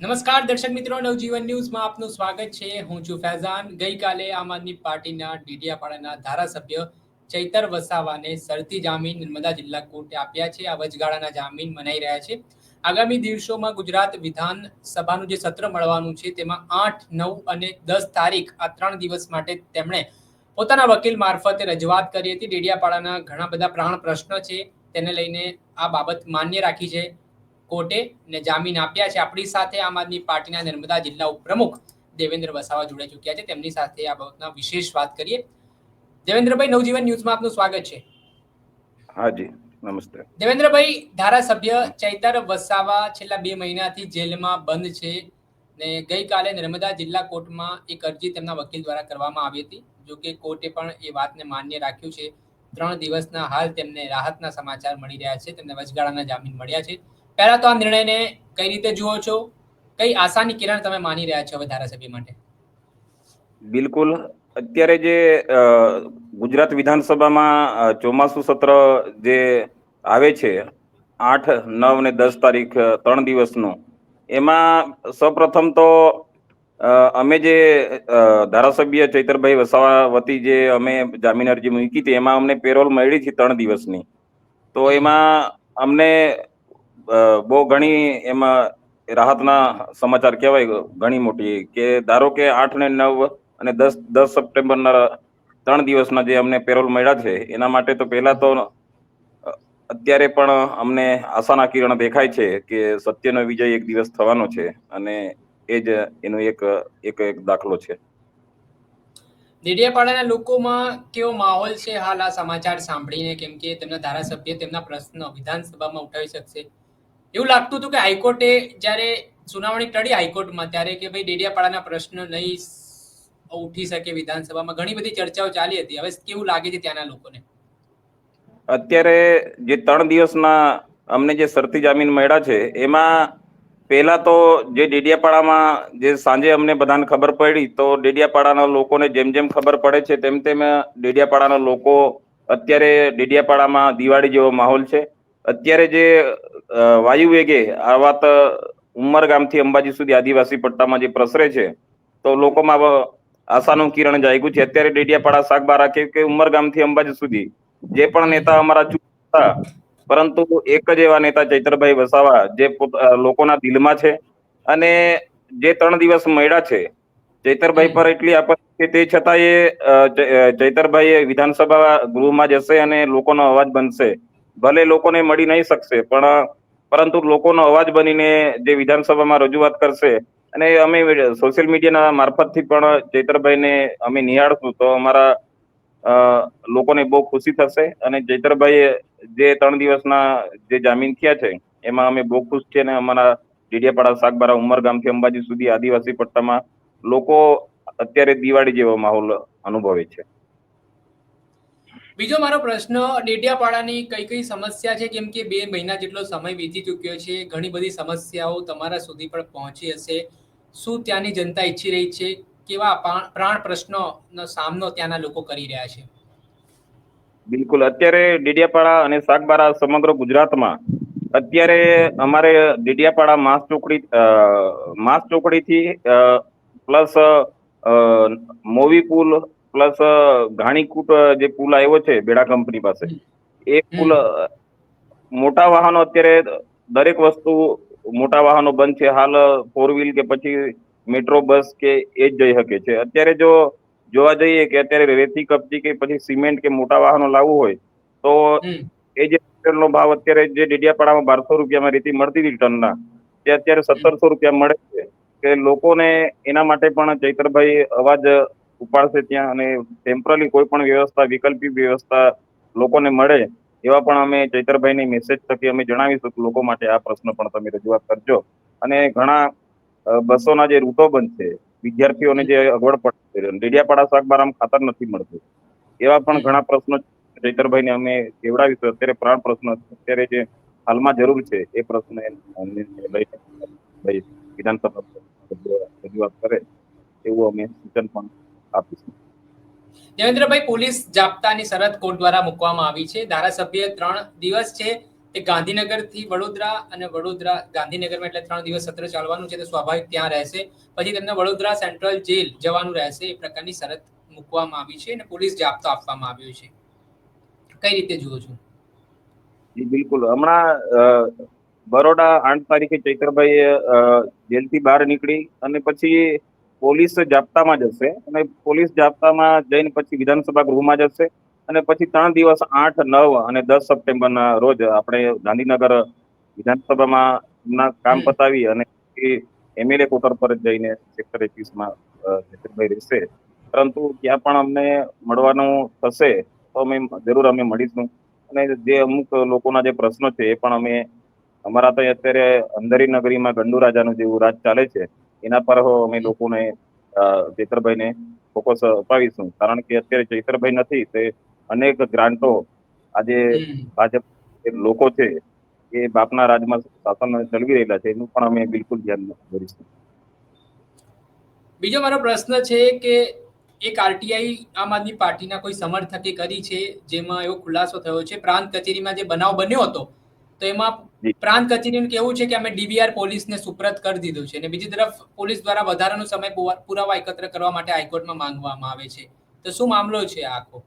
નમસ્કાર, દર્શક મિત્રો, નવજીવન ન્યૂઝમાં આપનું સ્વાગત છે. હું છું ફૈઝાન. ગઈકાલે આમ આદમી પાર્ટીના ડીડીયાપાડાના ધારાસભ્ય ચૈતર વસાવાને શરતી જામીન નર્મદા જિલ્લા કોર્ટે આપ્યા છે. આ વચગાળાના જામીન મનાઈ રહ્યા છે. આગામી દિવસોમાં ગુજરાત વિધાનસભાનું જે સત્ર મળવાનું છે, તેમાં આઠ, નવ અને દસ તારીખ આ ત્રણ દિવસ માટે તેમણે પોતાના વકીલ મારફતે રજૂઆત કરી હતી. ડેડિયાપાડાના ઘણા બધા પ્રાણ પ્રશ્નો છે. તેને લઈને આ બાબત માન્ય રાખી છે. કોર્ટે ને જામીન આપ્યા છે. આપણી સાથે આમ આદમી પાર્ટીના નર્મદા જિલ્લા ઉપપ્રમુખ દેવેન્દ્ર વસાવા જોડાઈ ચૂક્યા છે. તેમની સાથે આ બાબતના વિશેષ વાત કરીએ. દેવેન્દ્રભાઈ નવજીવન ન્યૂઝમાં આપનું સ્વાગત છે. હાજી નમસ્તે. દેવેન્દ્રભાઈ ધારાસભ્ય ચૈતર વસાવા છેલ્લા બે મહિનાથી જેલમાં બંધ છે ને ગઈકાલે નર્મદા જિલ્લા કોર્ટમાં એક અરજી તેમના વકીલ દ્વારા કરવામાં આવી હતી. જો કે કોર્ટે પણ એ વાતને માન્ય રાખ્યું છે. ત્રણ દિવસના હાલ તેમને રાહતના સમાચાર મળી રહ્યા છે. તેમને વચગાળાના જામીન મળ્યા છે. પહેલા તો આ નિર્ણયને કઈ રીતે જુઓ છો? કઈ આશાની કિરણ તમે માની રહ્યા છો હવે ધારાસભ્ય માટે? બિલકુલ. અત્યારે જે ગુજરાત વિધાનસભામાં ચોમાસું સત્ર જે આવે છે, આઠ, નવ ને દસ તારીખ ત્રણ દિવસનું, એમાં સૌપ્રથમ તો અમે જે ધારાસભ્ય ચૈતરભાઈ વસાવા વતી જે અમે જામીન અરજી મૂકી હતી, એમાં અમને પેરોલ મળી હતી ત્રણ દિવસની. તો એમાં અમને બહુ ઘણી એમાં રાહતના સમાચાર કહેવાય ઘણી મોટી કે ધારો કે આઠ ને નવ અને દસ દસ સપ્ટેમ્બરના ત્રણ દિવસના જે અમને પેરોલ મળ્યા છે, એના માટે તો પહેલા તો અત્યારે પણ અમને આશાના કિરણ દેખાય છે કે સત્યનો વિજય એક દિવસ થવાનો છે અને એ જ એનો એક એક એક દાખલો છે. ડેડિયાપાડાના લોકોમાં કેવો માહોલ છે હાલ આ સમાચાર સાંભળીને? કેમ કે તેમના ધારાસભ્ય તેમના પ્રશ્ન વિધાનસભામાં ઉઠાવી શકશે. એવું લાગતું હતું કે હાઈકોર્ટે જ્યારે સુનાવણી ટળી હાઈકોર્ટમાં, ત્યારે કે ભાઈ ડેડિયાપાડાના પ્રશ્ન નહીં ઉઠી શકે વિધાનસભામાં. ઘણી બધી ચર્ચાઓ ચાલી હતી. હવે કેવું લાગે છે ત્યાંના લોકોને? અત્યારે જે ત્રણ દિવસના અમને જે શરતી જામીન મળ્યા છે, એમાં પહેલા તો જે ડેડિયાપાડામાં જે સાંજે અમને બધાને ખબર પડી, તો ડેડિયાપાડાના લોકોને જેમ જેમ ખબર પડે છે, તેમ તેમ ડેડિયાપાડાના લોકો અત્યારે ડેડિયાપાડામાં દિવાળી જેવો માહોલ છે. અત્યારે જે વાયુ વેગે આ વાત ઉમરગામથી અંબાજી સુધી આદિવાસી પટ્ટામાં જે પ્રસરે છે, તો લોકોમાં આશાનું કિરણ જાગ્યું છે. અત્યારે ડેડિયાપાડા શાકબારા કે ઉમરગામથી અંબાજી સુધી જે પણ નેતા અમારા ચૂંટાયા હતા, પરંતુ એક જ એવા નેતા ચૈતરભાઈ વસાવા જે લોકોના દિલમાં છે અને જે ત્રણ દિવસ મળ્યા છે, ચૈતરભાઈ પર એટલી આપત્તિ છે, તે છતાં એ ચૈતરભાઈ વિધાનસભા ગૃહમાં જશે અને લોકોનો અવાજ બનશે. ભલે લોકોને મળી નહીં શકશે, પણ, પરંતુ લોકોનો અવાજ બનીને જે વિધાનસભામાં રજૂઆત કરશે, અને અમે સોશિયલ મીડિયાના મારફતથી પણ ચૈતરભાઈને અમે નિહાળશું, તો અમારા લોકોને બહુ ખુશી થશે, અને ચૈતરભાઈ જે ત્રણ દિવસના જે જામીન થયા છે, એમાં અમે બહુ ખુશ છીએ, અને અમારા ડીડિયાપાડા શાકબારા ઉમરગામથી અંબાજી સુધી આદિવાસી પટ્ટામાં લોકો અત્યારે દિવાળી જેવો માહોલ અનુભવે છે. બીજો મારો પ્રશ્ન ડેડિયાપાડાની કઈ કઈ સમસ્યા છે? કેમ કે બે મહિના જેટલો સમય વીતી ચૂક્યો છે. ઘણી બધી સમસ્યાઓ તમારા સુધી પણ પહોંચી હશે. શું ત્યાંની જનતા ઈચ્છી રહી છે? કેવા પ્રાણ પ્રશ્નોનો સામનો ત્યાંના લોકો કરી રહ્યા છે? બિલકુલ. અત્યારે ડેડિયાપાડા અને સાગબારા સમગ્ર ગુજરાતમાં અત્યારે અમારે ડેડિયાપાડા માસ ચોકડી માસ ચોકડીથી પ્લસ મોવી પુલ પ્લસ ઘાણીકૂટ જે પુલ આવ્યો છે બેડા કંપની પાસે એ પુલ મોટા વાહનો અત્યારે દરેક વસ્તુ મોટા વાહનો બંધ છે. હાલ ફોર વ્હીલ કે પછી મેટ્રો બસ કે એ જ જઈ શકે છે. અત્યારે જો જોવા જઈએ કે અત્યારે રેતી કપચી કે પછી સિમેન્ટ કે મોટા વાહનો લાવવું હોય તો એ જે નો ભાવ અત્યારે જે ડેડિયાપાડામાં બારસો રૂપિયામાં રેતી મળતી હતી ટનના તે અત્યારે સત્તરસો રૂપિયા મળે છે. કે લોકોને એના માટે પણ ચૈતરભાઈ અવાજ ઉપાડશે ત્યાં અને ટેમ્પરરી કોઈ પણ વ્યવસ્થા, વિકલ્પી વ્યવસ્થા લોકોને મળે, એવા પણ અમે ચૈતરભાઈને મેસેજ થકી અમે જણાવીશું લોકો માટે આ પ્રશ્ન પણ તમે રજૂઆત કરજો. અને ઘણા બસોના જે રૂટો બનશે, વિદ્યાર્થીઓને જે અગવડ પડશે, ડેડિયાપાડા શાકબારામાં ખાતર નથી મળતું, એવા પણ ઘણા પ્રશ્નો ચૈતરભાઈને અમે કેવડાવીશું. અત્યારે પ્રાણ પ્રશ્ન અત્યારે જે હાલમાં જરૂર છે, એ પ્રશ્ન વિધાનસભા રજૂઆત કરે, એવું અમે સૂચન પણ આપીશું. દેવેન્દ્રભાઈ પોલીસ જાપ્તાની શરત કોર્ટ દ્વારા મૂકવામાં આવી છે. ધારાસભ્ય ત્રણ દિવસ છે. તે ગાંધીનગરથી વડોદરા અને વડોદરા ગાંધીનગરમાં એટલે ત્રણ દિવસ સત્ર ચાલવાનું છે તો સ્વાભાવિક ત્યાં રહેશે. પછી તેમને વડોદરા સેન્ટ્રલ જેલ જવાનું રહેશે. એ પ્રકારની શરત મૂકવામાં આવી છે અને પોલીસ જાપ્તો આપવામાં આવ્યો છે. કઈ રીતે જુઓ છો? બિલકુલ. હમણાં બરોડા આઠ તારીખે ચૈતરભાઈ જેલથી બહાર નીકળી અને પછી પોલીસ જાપ્તામાં જશે અને પોલીસ જાપ્તામાં જઈને પછી વિધાનસભા ગૃહમાં જશે અને પછી ત્રણ દિવસ આઠ નવ અને દસ સપ્ટેમ્બરના રોજ આપણે ગાંધીનગર વિધાનસભામાં કામ પતાવી અને એમએલએ કોટર પર જઈને સેક્ટર એકવીસમાં જતીનભાઈ રહેશે. પરંતુ ત્યાં પણ અમને મળવાનું થશે તો અમે જરૂર અમે મળીશું. અને જે અમુક લોકોના જે પ્રશ્નો છે એ પણ અમે અમારા તો અત્યારે અંદરી નગરીમાં ગંડુ રાજાનું જેવું રાજ ચાલે છે. એના પર અમે લોકોને જેતરભાઈને ફોકસ અપાવીશું. કારણ કે અત્યારે ચૈતરભાઈ નથી તે અનેક ગ્રાન્ટો આજે ભાજપ લોકો છે એ બાપના રાજમાં શાસન ચલવી રહેલા છે એનું પણ અમે બિલકુલ ધ્યાન દોરીશું બીજો મારો પ્રશ્ન છે કે એક આરટીઆઈ આમ આદમી પાર્ટીના કોઈ સમર્થકે કરી છે જેમાં એવો ખુલાસો થયો છે? પ્રાંત કચેરીમાં જે બનાવ બન્યો હતો તો એમાં. પ્રાંત કચેરીનું કેવું છે કે અમે ડીવીઆર પોલીસને સુપ્રત કરી દીધું છે અને બીજી તરફ પોલીસ દ્વારા વધારાનો સમય પુરાવા એકત્ર કરવા માટે હાઈકોર્ટમાં માંગવામાં આવે છે. તો શું મામલો છે આખો?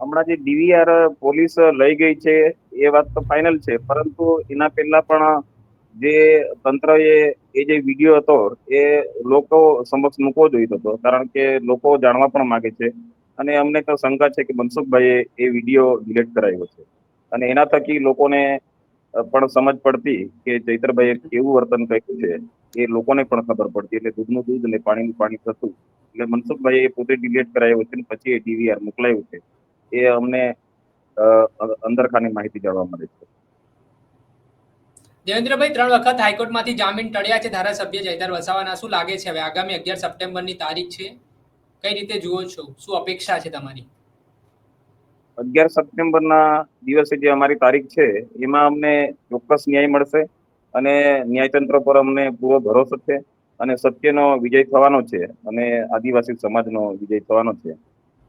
હમણાં જે ડીવીઆર પોલીસ લઈ ગઈ છે એ વાત તો ફાઇનલ છે પરંતુ એના પહેલા પણ જે તંત્રએ એ જે વીડિયો હતો એ લોકો સમક્ષ મૂકવો જોઈતો હતો કારણ કે લોકો જાણવા પણ માંગે છે. અને અમને તો શંકા છે કે મનસુખભાઈએ એ વીડિયો ડિલીટ કરાવ્યો છે. અને એના થકી લોકોને પણ સમજ પડતી કે ચૈતરભાઈએ કેવું વર્તન કર્યું છે, એ લોકોને પણ ખબર પડતી. એટલે દૂધનું દૂધ અને પાણીનું પાણી થતું. એટલે મનસુખભાઈએ એ પોતે ડિલેટ કરાયું છે પછી એ ડીવીઆર મોકલાયું છે. એ અમને અંદરખાની માહિતી જાણવા મળે છે. દેવેન્દ્રભાઈ, ત્રણ વખત હાઈકોર્ટમાંથી જામીન ટળ્યા છે ધારાસભ્ય જયદાર વસાવાના. શું લાગે છે હવે? આગામી અગિયાર સપ્ટેમ્બરની તારીખ છે. કઈ રીતે જુઓ છો? શું અપેક્ષા છે તમારી? અગિયાર સપ્ટેમ્બરના દિવસે જે અમારી તારીખ છે, એમાં અમને ચોક્કસ ન્યાય મળશે અને ન્યાયતંત્ર પર અમને પૂરો ભરોસો છે અને સત્યનો વિજય થવાનો છે અને આદિવાસી સમાજનો વિજય થવાનો છે.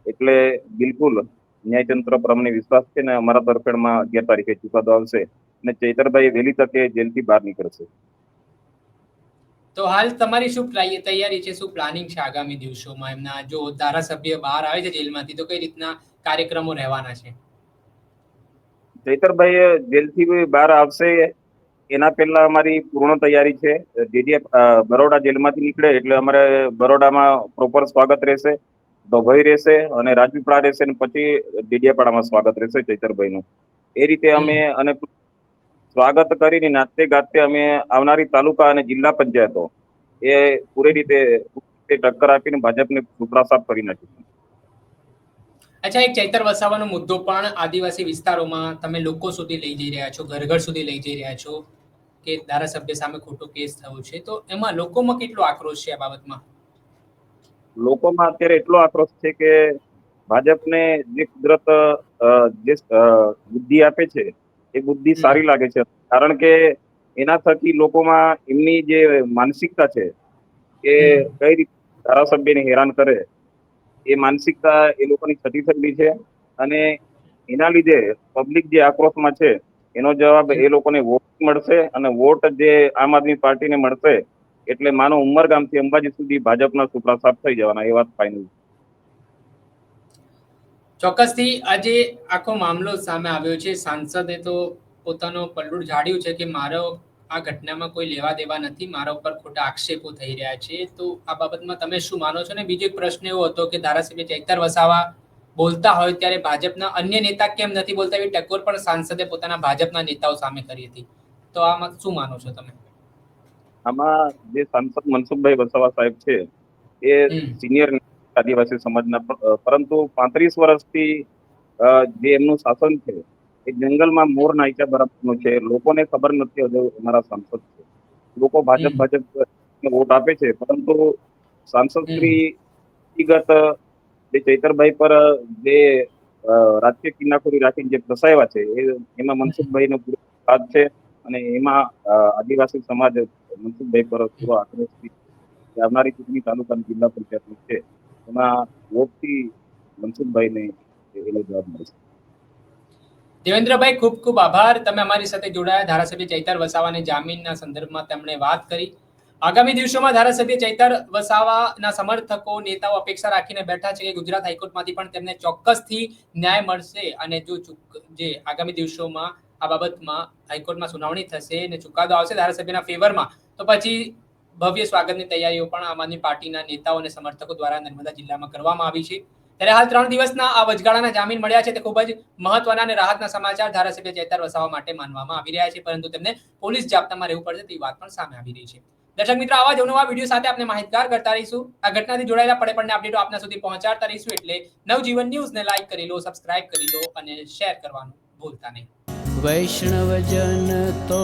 એટલે બિલકુલ ન્યાયતંત્ર પર અમને વિશ્વાસ છે ને અમારા તરફેણમાં અગિયાર તારીખે ચુકાદો આવશે અને ચૈતરભાઈ વહેલી તકે જેલથી બહાર નીકળશે. તો હાલ તમારી શું તૈયારી છે? શું પ્લાનિંગ છે આગામી દિવસોમાં? એમના જો ધારાસભ્ય બહાર આવે છે જેલમાંથી તો કઈ રીતના કાર્યક્રમો રહેવાના છે? ચૈતરભાઈ જેલથી બહાર આવશે એના પહેલા અમારી પૂર્ણ તૈયારી છે. ડીડીએ બરોડા જેલમાંથી નીકળે એટલે અમારે બરોડામાં પ્રોપર સ્વાગત રહેશે ડોભાઈ રહેશે અને રાજપીપળા રહેશે અને પછી ડીડીયાપાડામાં સ્વાગત રહેશે ચૈતરભાઈનું. એ રીતે અમે અને સ્વાગત કરીને નાતે ગાતે અમે આવનારી તાલુકા અને જિલ્લા પંચાયતો એ પૂરી રીતે ટક્કર આપીને ભાજપને સાફ કરી નાખી અચ્છા એક ચૈતર વસાવાનો મુદ્દો પણ આદિવાસી વિસ્તારોમાં તમે લોકો સુધી લઈ જઈ રહ્યા છો ઘર ઘર સુધી લઈ જઈ રહ્યા છો કે ધારાસભ્ય સામે ખોટો કેસ થયો છે. તો એમાં લોકોમાં કેટલો આક્રોશ છે આ બાબતમાં? લોકોમાં અત્યારે એટલો આક્રોશ છે કે ભાજપને જે કુદરત જે બુદ્ધિ આપે છે એ બુદ્ધિ સારી લાગે છે. કારણ કે એના થકી લોકોમાં એમની જે માનસિકતા છે, એ કઈ રીતે ધારાસભ્યને હેરાન કરે, એ માનસિકતા એ લોકોની થતી થયેલી છે અને એના લીધે પબ્લિક જે આક્રોશમાં છે, એનો જવાબ એ લોકોને વોટ મળશે અને વોટ જે આમ આદમી પાર્ટીને મળશે, એટલે માનો ઉમરગામથી અંબાજી સુધી ભાજપના સુપડા સાફ થઈ જવાના, એ વાત ફાઇનલ ચોક્કસથી આજે આખો મામલો સામે આવ્યો છે. સાંસદે તો પોતાનો પલડું ઝાડ્યું છે કે મારો આ ઘટનામાં કોઈ લેવા દેવા નથી મારા ઉપર ખોટા આક્ષેપો થઈ રહ્યા છે. તો આ બાબતમાં તમે શું માનો છો? ને બીજો એક પ્રશ્ન એવો હતો કે ધારાસભ્ય ચૈતર વસાવા બોલતા હોય ત્યારે ભાજપના અન્ય નેતા કેમ નથી બોલતા? એવી ટકોર પણ સાંસદે પોતાના ભાજપના નેતાઓ સામે કરી હતી. તો આમાં શું માનો છો તમે? આમાં જે સાંસદ મનસુખભાઈ વસાવા સાહેબ છે એ સિનિયર આદિવાસી સમાજના પરંતુ પાંત્રીસ વર્ષથી જે એમનું શાસન છે એ જંગલમાં મોર નાખ્યા બરફનું છે. લોકોને ખબર નથી હજુ અમારા સાંસદ છે. લોકો ભાજપ ભાજપ વોટ આપે છે પરંતુ સાંસદ શ્રી વ્યક્તિગત જે ચૈતરભાઈ પર જે રાજકીય કિનાખોરી રાખીને જે ફસાયા છે એ એમાં મનસુખભાઈનો પૂરો હાથ છે અને એમાં આદિવાસી સમાજ મનસુખભાઈ પર પૂરો આક્રોશ આવનારી ચૂંટણી તાલુકા જિલ્લા પંચાયતની છે. એમાં વોટથી મનસુખભાઈને એનો જવાબ મળશે દેવેન્દ્રભાઈ, ખૂબ ખૂબ આભાર. તમે અમારી સાથે જોડાયા. ધારાસભ્ય ચૈતર વસાવાને જામીનના સંદર્ભમાં તેમણે વાત કરી. આગામી દિવસોમાં ધારાસભ્ય ચૈતર વસાવાના સમર્થકો, નેતાઓ અપેક્ષા રાખીને બેઠા છે કે ગુજરાત હાઈકોર્ટમાંથી પણ તેમને ચોક્કસથી ન્યાય મળશે અને જો જે આગામી દિવસોમાં આ બાબતમાં હાઈકોર્ટમાં સુનાવણી થશે અને ચુકાદો આવશે ધારાસભ્યના ફેવરમાં તો પછી ભવ્ય સ્વાગતની તૈયારીઓ પણ આમ આદમી પાર્ટીના નેતાઓ અને સમર્થકો દ્વારા નર્મદા જિલ્લામાં કરવામાં આવી છે. ત્યારે હાલ ત્રણ દિવસના આ વચગાળાના જામીન મળ્યા છે તે ખૂબ જ મહત્વના અને રાહતના સમાચાર ધારાસભ્ય ચેતર વસાવા માટે માનવામાં આવી રહ્યા છે. પરંતુ તેમને પોલીસ જાપ્તામાં રહેવું પડશે તેવી વાત પણ સામે આવી રહી છે. દર્શક મિત્રો, આવા જ નવા વીડિયો સાથે આપણે માહિતગાર કરતા રહીશું. આ ઘટનાથી જોડાયેલા પડે પડને અપડેટો આપના સુધી પહોંચાડતા રહીશું એટલે નવજીવન ન્યૂઝને લાઈક કરી લો, સબસ્ક્રાઇબ કરી લો અને શેર કરવાનું ભૂલતા નહીં. વૈષ્ણવજન તો